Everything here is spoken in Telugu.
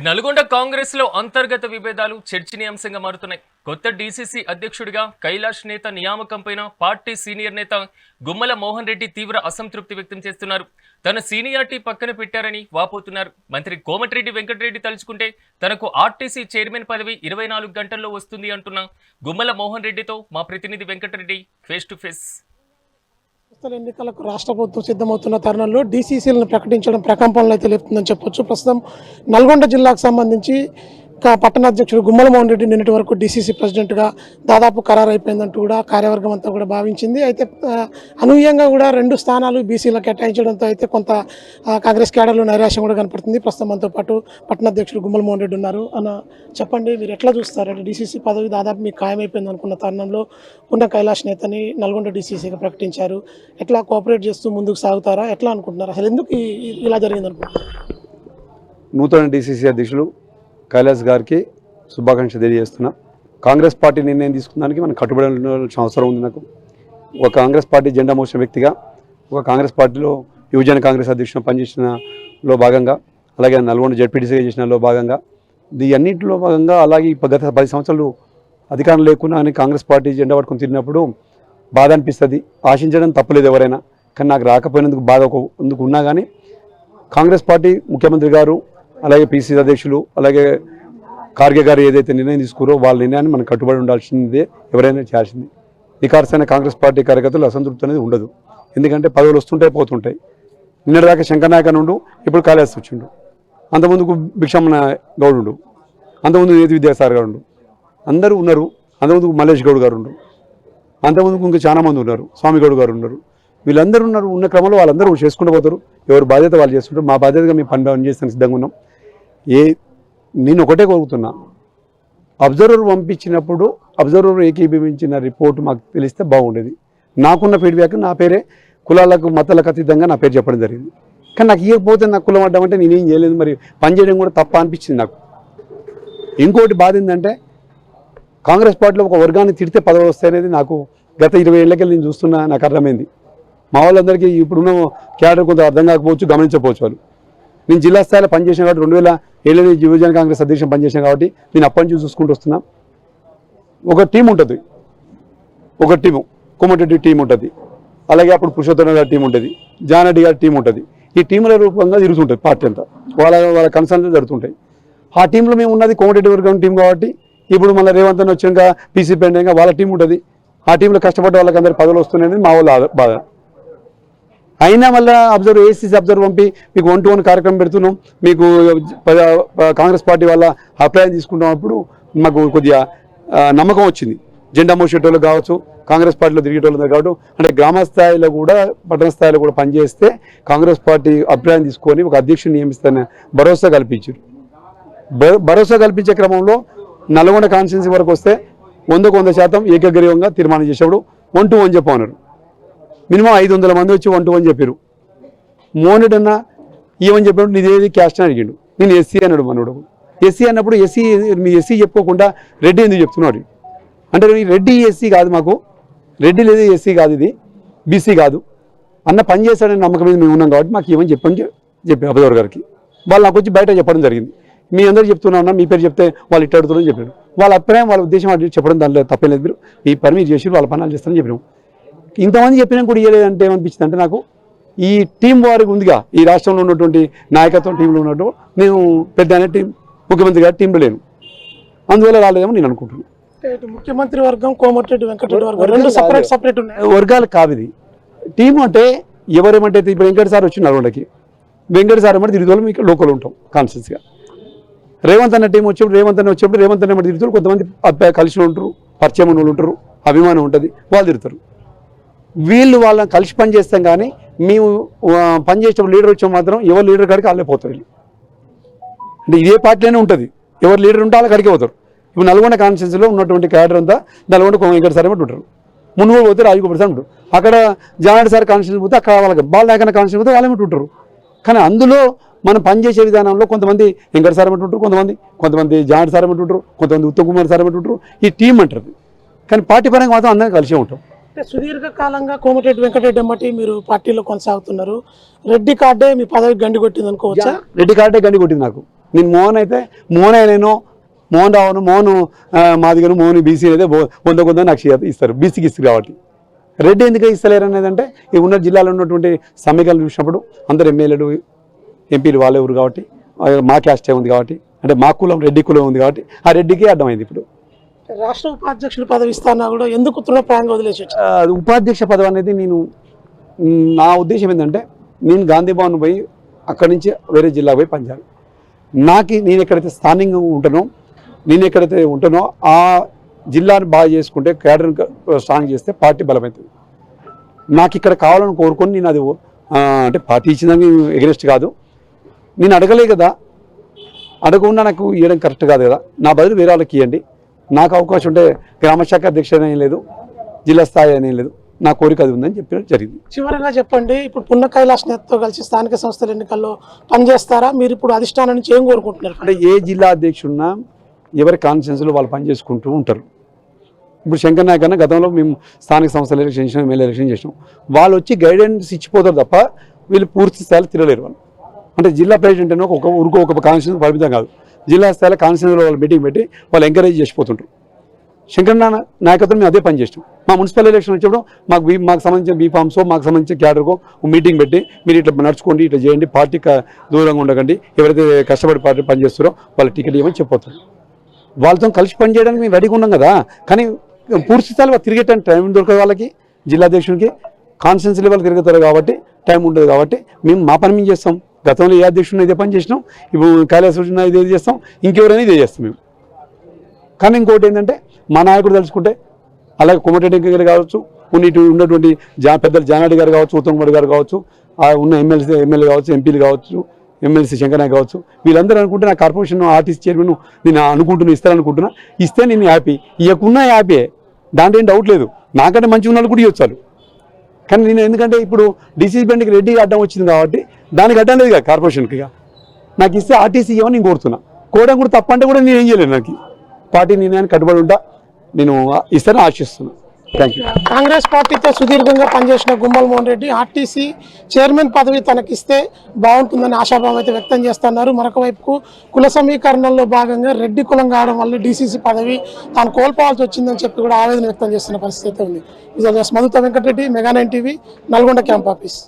నల్గొండ కాంగ్రెస్లో అంతర్గత విభేదాలు చర్చనీయాంశంగా మారుతున్నాయి. కొత్త డీసీసీ అధ్యక్షుడిగా కైలాష్ నేత నియామకంపైన పార్టీ సీనియర్ నేత గుమ్మల మోహన్ రెడ్డి తీవ్ర అసంతృప్తి వ్యక్తం చేస్తున్నారు. తన సీనియారిటీ పక్కన పెట్టారని వాపోతున్నారు. మంత్రి కోమటిరెడ్డి వెంకటరెడ్డి తలుచుకుంటే తనకు ఆర్టీసీ చైర్మన్ పదవి ఇరవై నాలుగు గంటల్లో వస్తుంది అంటున్న గుమ్మల మోహన్ రెడ్డితో మా ప్రతినిధి వెంకటరెడ్డి ఫేస్ టు ఫేస్. ప్రస్తుత ఎన్నికలకు రాష్ట్ర ప్రభుత్వం సిద్ధమవుతున్న తరుణంలో డీసీసీలను ప్రకటించడం ప్రకంపనలు అయితే లేపుతుందని చెప్పొచ్చు. ప్రస్తుతం నల్గొండ జిల్లాకు సంబంధించి పట్టణాధ్యక్షుడు గుమ్మల మోహన్ రెడ్డి నిన్నటి వరకు డీసీసీ ప్రెసిడెంట్గా దాదాపు ఖరారు అయిపోయిందంటూ కూడా కార్యవర్గం అంతా కూడా భావించింది. అయితే అనూహ్యంగా కూడా రెండు స్థానాలు బీసీలకు కేటాయించడంతో అయితే కొంత కాంగ్రెస్ కేడర్లో నైరాశ్యం కూడా కనపడుతుంది. ప్రస్తుతం మనతో పాటు పట్టణాధ్యక్షుడు గుమ్మల మోహన్ రెడ్డి ఉన్నారు. అన్న చెప్పండి మీరు ఎట్లా చూస్తారు? అంటే డీసీసీ పదవి దాదాపు మీకు ఖాయమైపోయింది అనుకున్న తరుణంలో ఉన్న కైలాష్ నేతని నల్గొండ డీసీసీగా ప్రకటించారు. ఎట్లా కోఆపరేట్ చేస్తూ ముందుకు సాగుతారా? ఎట్లా అనుకుంటున్నారు? అసలు ఎందుకు ఇలా జరిగింది అనుకుంటున్నారు నూతన డీసీసీ అధ్యక్షులు కైలాస్ గారికి శుభాకాంక్షలు తెలియజేస్తున్నా. కాంగ్రెస్ పార్టీ నిర్ణయం తీసుకున్నానికి మనం కట్టుబడి ఉండాల్సిన అవసరం ఉంది నాకు. ఒక కాంగ్రెస్ పార్టీ జెండా మోసిన వ్యక్తిగా ఒక కాంగ్రెస్ పార్టీలో యువజన కాంగ్రెస్ అధ్యక్షుడు పనిచేసినలో భాగంగా అలాగే నల్గొండ జడ్పీటీసీగా చేసినలో భాగంగా ఇది అన్నింటిలో భాగంగా అలాగే గత పది సంవత్సరాలు అధికారం లేకుండా అని కాంగ్రెస్ పార్టీ జెండా పట్టుకొని తిరిగినప్పుడు బాధ అనిపిస్తుంది. ఆశించడం తప్పలేదు ఎవరైనా కానీ నాకు రాకపోయినందుకు బాధ ఒక ఎందుకు ఉన్నా కానీ కాంగ్రెస్ పార్టీ ముఖ్యమంత్రి గారు అలాగే పిసిసి అధ్యక్షులు అలాగే ఖార్గే గారు ఏదైతే నిర్ణయం తీసుకురో వాళ్ళ నిర్ణయాన్ని మనం కట్టుబడి ఉండాల్సిందే ఎవరైనా చేయాల్సింది. నికార్సైన కాంగ్రెస్ పార్టీ కార్యకర్తలు అసంతృప్తి అనేది ఉండదు. ఎందుకంటే పదవులు వస్తుంటాయి పోతుంటాయి. నిన్నటిదాకా శంకర్ నాయక నుండు ఇప్పుడు కాళేశ్వర వచ్చిండు అంతకుముందుకు భిక్షమ్మన గౌడు అంతకుముందు ఏది విద్యాసార్ గారు ఉండు. అందరూ ఉన్నారు. అంతకుముందుకు మల్లేష్ గౌడ్ గారు ఉండు. అంతకుముందుకు ఇంకా చాలా మంది ఉన్నారు. స్వామి గౌడ్ గారు ఉన్నారు. వీళ్ళందరూ ఉన్నారు. ఉన్న క్రమంలో వాళ్ళందరూ చేసుకుంటూ పోతారు. ఎవరు బాధ్యత వాళ్ళు చేసుకుంటారు. మా బాధ్యతగా మేము పని పని చేస్తానికి సిద్ధంగా ఉన్నాం. ఏ నేను ఒకటే కోరుకుతున్నా. అబ్జర్వర్ పంపించినప్పుడు అబ్జర్వర్ ఏకీభవించిన రిపోర్ట్ మాకు తెలిస్తే బాగుండేది. నాకున్న ఫీడ్బ్యాక్ నా పేరే కులాలకు మతాలకు అతీతంగా నా పేరు చెప్పడం జరిగింది. కానీ నాకు ఇవ్వకపోతే నాకు కులం అడ్డమంటే నేనేం చేయలేదు మరి పని చేయడం కూడా తప్ప అనిపించింది నాకు. ఇంకోటి బాధ ఏంటంటే కాంగ్రెస్ పార్టీలో ఒక వర్గాన్ని తిడితే పదవులు వస్తాయనేది నాకు గత ఇరవై ఏళ్ళకెళ్ళి నేను చూస్తున్నా నాకు అర్థమైంది. మా వాళ్ళందరికీ ఇప్పుడున్న క్యాడర్ కొంత అర్థం కాకపోవచ్చు గమనించకపోవచ్చు వాళ్ళు. నేను జిల్లా స్థాయిలో పనిచేసిన కాబట్టి రెండు వేల ఏళ్ళ యువజన కాంగ్రెస్ అధ్యక్షం పనిచేసాను కాబట్టి నేను అప్పటి నుంచి చూసుకుంటూ వస్తున్నా. ఒక టీం ఉంటుంది. ఒక టీము కోమటిరెడ్డి టీం ఉంటుంది. అలాగే అప్పుడు పురుషోత్తమ గారి టీం ఉంటుంది. జానరెడ్డి గారి టీం ఉంటుంది. ఈ టీముల రూపంగా తిరుగుతుంటుంది పార్టీ అంతా. వాళ్ళ వాళ్ళ కన్సల్ట్ జరుగుతుంటాయి. ఆ టీంలో మేము ఉన్నది కోమటెడ్డి వర్గం టీం కాబట్టి ఇప్పుడు మళ్ళీ రేవంత్ అని వచ్చాక పీసీపీ పెండంగా వాళ్ళ టీం ఉంటుంది. ఆ టీంలో కష్టపడ్డ వాళ్ళకి అందరు పదవులు వస్తున్నాయని మా వాళ్ళ బాధ. అయినా మళ్ళీ అబ్జర్వ్ ఏసీసీ అబ్జర్వ్ పంపి మీకు వన్ టు వన్ కార్యక్రమం పెడుతున్నాం. మీకు కాంగ్రెస్ పార్టీ వల్ల అభిప్రాయం తీసుకుంటున్నప్పుడు మాకు కొద్దిగా నమ్మకం వచ్చింది. జెండా మోసేటోళ్ళు కావచ్చు కాంగ్రెస్ పార్టీలో తిరిగేటోళ్ళు కావచ్చు అంటే గ్రామ స్థాయిలో కూడా పట్టణ స్థాయిలో కూడా పనిచేస్తే కాంగ్రెస్ పార్టీ అభిప్రాయం తీసుకొని ఒక అధ్యక్షుని నియమిస్తానని భరోసా కల్పించారు. భరోసా కల్పించే క్రమంలో నల్గొండ కాన్స్టిట్యున్సీ వరకు వస్తే వందకు వంద శాతం ఏకగ్రీవంగా తీర్మానం చేసేవాడు. వన్ టు వన్ చెప్పమన్నారు. మినిమం ఐదు వందల మంది వచ్చి వన్ టు వన్ చెప్పారు. మోనెడ్ అన్న ఏమని చెప్పినప్పుడు నీదేది క్యాస్ట్ అని అడిగిండు. నేను ఎస్సీ అన్నాడు మనోడు. ఎస్సీ అన్నప్పుడు ఎస్సీ మీ ఎస్సీ చెప్పుకోకుండా రెడ్డి ఎందుకు చెప్తున్నాడు? అంటే ఈ రెడ్డి ఎస్సీ కాదు మాకు. రెడ్డి లేదు ఎస్సీ కాదు ఇది. బీసీ కాదు. అన్న పని చేస్తాడని నమ్మకం మీద మేము ఉన్నాం కాబట్టి మాకు ఏమని చెప్పని చెప్పి అబదవర్ గారికి. వాళ్ళు నాకు వచ్చి బయట చెప్పడం జరిగింది. మీ అందరూ చెప్తున్నా మీ పేరు చెప్తే వాళ్ళు ఇట్టడుతున్నారని చెప్పారు. వాళ్ళ అభిప్రాయం వాళ్ళ ఉద్దేశం అది చెప్పడం దానిలో తప్పలేదు మీరు. మీ పని మీరు చేసి వాళ్ళ పనులు చేస్తారని చెప్పినాం. ఇంతమంది చెప్పినా కూడా ఇవ్వలేదంటే ఏమనిపించింది అంటే నాకు ఈ టీం వారికి ఉందిగా ఈ రాష్ట్రంలో ఉన్నటువంటి నాయకత్వం టీంలో ఉన్నట్టు నేను పెద్ద అనే టీం ముఖ్యమంత్రి గారి టీంలో లేను. అందువల్ల రాలేదేమో నేను అనుకుంటున్నాను ముఖ్యమంత్రి వర్గం కోమటిరెడ్డి వెంకటరెడ్డి వర్గం రెండు. సపరేట్ సపరేట్ ఉన్నాయి. వర్గాలు కాదు ఇది టీం అంటే ఎవరేమంటే ఇప్పుడు వెంకట సార్ వచ్చి నల్గొండకి వెంకట సార్ ఏమంటే తిరుగుతాం మీకు లోకల్ ఉంటాం కాన్షియస్గా రేవంత్ అన్న టీం వచ్చినప్పుడు రేవంత్ అన్న వచ్చినప్పుడు రేవంత్ అన్న తిరుగుతారు కొంతమంది కలిసి ఉంటారు పరిచయం ఉంటారు అభిమానం ఉంటుంది వాళ్ళు తిరుగుతారు. వీళ్ళు వాళ్ళని కలిసి పని చేస్తాం కానీ మేము ఆ, పని లీడర్ వచ్చే మాత్రం ఎవరు లీడర్ కాడికి వాళ్ళే పోతారు అంటే ఇదే పార్టీలోనే ఉంటుంది. ఎవరు లీడర్ ఉంటే వాళ్ళ కడికి పోతారు. ఇప్పుడు నల్గొండ కాన్స్టిట్యూన్సీలో ఉన్నటువంటి క్యాడర్ అంతా నల్గొండ వెంకట సార్ ఏమంటే ఉంటారు. మునుగోడు పోతే రాజగోపాల్ సార్ ఉంటారు. అక్కడ జానాడు సార్ కాన్స్టిట్యూన్సీ పోతే అక్కడ వాళ్ళకి బాల నాయకన్న కాన్స్టిట్యూన్సీ పోతే వాళ్ళే ఉంటారు. కానీ అందులో మనం పనిచేసే విధానంలో కొంతమంది వెంకట సార్ ఉంటారు కొంతమంది కొంతమంది జానాడు సార్ ఉంటారు కొంతమంది ఉత్తమ్ కుమార్ సార్ ఉంటారు. ఈ టీం అంటారు కానీ పార్టీ పరంగా మాత్రం అందరం కలిసే ఉంటాం. అంటే సుదీర్ఘకాలంగా కోమటిరెడ్డి వెంకటరెడ్డి అమ్మటి మీరు పార్టీలో కొనసాగుతున్నారు. రెడ్డి కార్డే మీ పదవి గండి కొట్టింది అనుకోవచ్చా? రెడ్డి కార్డే గండి కొట్టింది నాకు. నేను మోహన్ అయితే మోహన్ నేను మోహన్ రావును మోహన్ మా దగ్గర మోహన్ బీసీ అయితే కొంత వంద కొంత నాకు ఇస్తారు బీసీకి ఇస్తారు కాబట్టి. రెడ్డి ఎందుకు ఇస్తలేరు అనేది అంటే ఈ ఉన్న జిల్లాలో ఉన్నటువంటి సమీకరణ చూసినప్పుడు అందరు ఎమ్మెల్యేలు ఎంపీలు వాళ్ళే ఊరు కాబట్టి మా క్యాస్టే ఉంది కాబట్టి అంటే మా కులం రెడ్డి కులం ఉంది కాబట్టి ఆ రెడ్డికే అర్థమైంది ఇప్పుడు. రాష్ట్ర ఉపాధ్యక్షుల పదవి ఇస్తానా కూడా ఎందుకు తృణప్రాయంగా వదిలేసి వచ్చారు? ఉపాధ్యక్ష పదవి అనేది నేను నా ఉద్దేశం ఏంటంటే నేను గాంధీ భవన్ పోయి అక్కడి నుంచి వేరే జిల్లా పోయి పనిచేయాలి. నాకు నేను ఎక్కడైతే స్థానికంగా ఉంటానో నేను ఎక్కడైతే ఉంటానో ఆ జిల్లాను బాగా చేసుకుంటే కేడర్ని స్ట్రాంగ్ చేస్తే పార్టీ బలమవుతుంది నాకు ఇక్కడ కావాలని కోరుకొని నేను అది అంటే పార్టీ ఇచ్చిందని ఎగరెస్ట్ కాదు. నేను అడగలే కదా. అడగకుండా నాకు ఇవ్వడం కరెక్ట్ కాదు కదా. నా బదులు వేరే వాళ్ళకి ఇవ్వండి నాకు అవకాశం ఉంటే గ్రామ శాఖ అధ్యక్షుడు ఏం లేదు జిల్లా స్థాయి అనేం లేదు. నా కోరిక అది ఉందని చెప్పడం జరిగింది. చివరగా చెప్పండి ఇప్పుడు పున్న కైలాస్ నేతతో కలిసి స్థానిక సంస్థల ఎన్నికల్లో పనిచేస్తారా? మీరు ఇప్పుడు అధిష్టానం నుంచి ఏం కోరుకుంటున్నారు? అంటే ఏ జిల్లా అధ్యక్షుడున్నా ఎవరి కాన్ఫిడెన్స్లో వాళ్ళు పనిచేసుకుంటూ ఉంటారు. ఇప్పుడు శంకర్ నాయక్ అన్న గతంలో మేము స్థానిక సంస్థల ఎలక్షన్ చేసినాం ఎమ్మెల్యే ఎలక్షన్ చేసినాం. వాళ్ళు వచ్చి గైడెన్స్ ఇచ్చిపోతారు తప్ప వీళ్ళు పూర్తి స్థాయిలో తిరగలేరు వాళ్ళు. అంటే జిల్లా ప్రెసిడెంట్ అని ఒక ఊరికి ఒక కాన్స్టిట్యూన్స్ పరిమితం కాదు. జిల్లా స్థాయిలో కాన్స్టిట్యూన్స్లో వాళ్ళు మీటింగ్ పెట్టి వాళ్ళు ఎంకరేజ్ చేసిపోతుంటారు శంకర్ నాన్న నాయకత్వం మేము అదే పని చేసినాం. మా మున్సిపల్ ఎలక్షన్ వచ్చినప్పుడు మాకు బీ మాకు సంబంధించిన బీఫామ్స్ మాకు సంబంధించిన క్యాడర్కో మీటింగ్ పెట్టి మీరు ఇట్లా నడుచుకోండి ఇట్లా చేయండి పార్టీ దూరంగా ఉండకండి ఎవరైతే కష్టపడి పార్టీ పనిచేస్తారో వాళ్ళ టికెట్ ఇవ్వమని చెప్పొచ్చు వాళ్ళతో కలిసి పని చేయడానికి మేము రెడీగా ఉన్నాం కదా. కానీ పూర్తి స్థాయిలో తిరిగేటానికి టైం దొరకదు వాళ్ళకి జిల్లా అధ్యక్షుడికి కాన్ఫరెన్స్ లెవెల్ తిరుగుతారు కాబట్టి టైం ఉండదు కాబట్టి మేము మా పని మేము చేస్తాం. గతంలో ఏ అధ్యక్షుడిని అయితే పని చేసినాం ఇప్పుడు కైలాస ఇదే చేస్తాం ఇంకెవరైనా ఇదే చేస్తాం మేము. కానీ ఇంకోటి ఏంటంటే మా నాయకుడు తలుచుకుంటే అలాగే కోమటిరెడ్డి గారు కావచ్చు కొన్ని ఉన్నటువంటి జా పెద్దలు జానాడి గారు కావచ్చు ఉత్తమ్ కుమార్ గారు కావచ్చు ఉన్న ఎమ్మెల్సీ ఎమ్మెల్యే కావచ్చు ఎంపీలు కావచ్చు ఎమ్మెల్సీ శంకరనాయక్ కావచ్చు వీళ్ళందరూ అనుకుంటే నా కార్పొరేషన్ ఆర్టీసీ చైర్మన్ నేను అనుకుంటున్నా ఇస్తారనుకుంటున్నా ఇస్తే నేను హ్యాపీ. ఇవ్వకున్నా హ్యాపీ. దాంట్లో ఏం డౌట్ లేదు. నాకంటే మంచి ఉన్న వాళ్ళు కూడా ఇవ్వచ్చు కానీ నేను ఎందుకంటే ఇప్పుడు డిసిసి బండికి రెడ్డి అడ్డం వచ్చింది కాబట్టి దానికి అడ్డం కదా కార్పొరేషన్కి ఇక. నాకు ఇస్తే ఆర్టీసీ ఇవ్వని నేను కోరుతున్నా. కోవడం కూడా తప్పంటే కూడా నేను ఏం చేయలేను నాకు. పార్టీ నిర్ణయానికి కట్టుబడి ఉంటా. నేను ఇస్తాను ఆశిస్తున్నా. థ్యాంక్ యూ కాంగ్రెస్ పార్టీతో సుదీర్ఘంగా పనిచేసిన గుమ్మల్ మోహన్ రెడ్డి ఆర్టీసీ చైర్మన్ పదవి తనకిస్తే బాగుంటుందని ఆశాభావం అయితే వ్యక్తం చేస్తున్నారు. మరొక వైపుకు కుల సమీకరణంలో భాగంగా రెడ్డి కులం కావడం వల్ల డీసీసీ పదవి తాను కోల్పోవాల్సి వచ్చిందని చెప్పి కూడా ఆవేదన వ్యక్తం చేస్తున్న పరిస్థితి ఉంది. ఇది మధుత Venkata Reddy mega nine TV Nalgonda camp office.